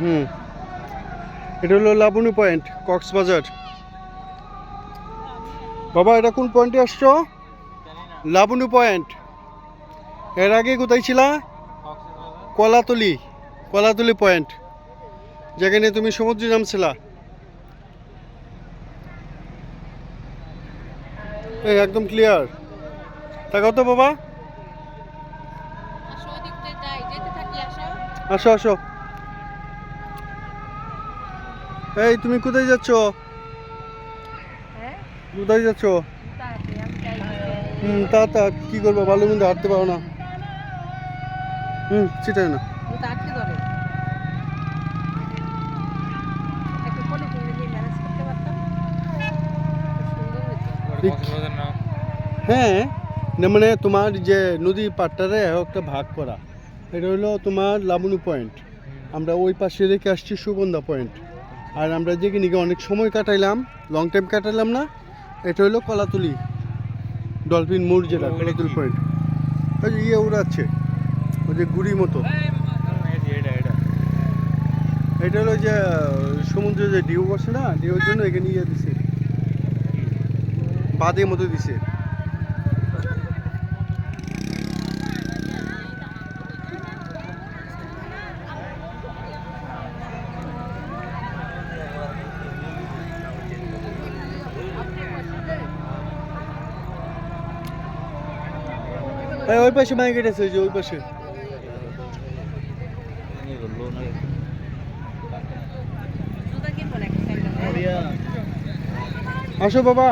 হুম। এটা হলো লাবণী পয়েন্ট কক্সবাজার। বাবা এটা কোন পয়েন্টে আসছো? লাবণী পয়েন্ট। এর আগে কোথায় ছিলা? কলাতলি কলাতলি পয়েন্ট। যেখানে তুমি সমুদ্রে নামছিলা। এই একদম ক্লিয়ার তাকাও তো বাবা? আসো আসো। এই তুমি কোথায় যাচ্ছ? হ্যাঁ? কোথায় যাচ্ছ? হুম তা তা কি করব? ভালো মন্দ হাঁটতে পারো না। হুম সেটাই না। হ্যাঁ না মানে তোমার যে নদী পাটটারে একটা ভাগ করা। এটা হলো তোমার লাবণী পয়েন্ট আমরা ওই পাশে রেখে আসছি সুগন্ধা পয়েন্ট আর আমরা যেখানে গিয়ে অনেক সময় কাটাইলাম লং টাইম কাটাইলাম না এটা হলো কলাতুলি ডলফিন মোড় যেটা কলাতুলি পয়েন্ট ইয়ে উড়াচ্ছে ওই যে গুড়ি মতো। এটা হলো যে সমুদ্রে যে ঢেউ বসে না ঢেউর জন্য এখানে ইয়ে দিছে। বাদের মতো দিছে। এই, ওই পাশে মাইকেট আছে ওই পাশে। আসো বাবা।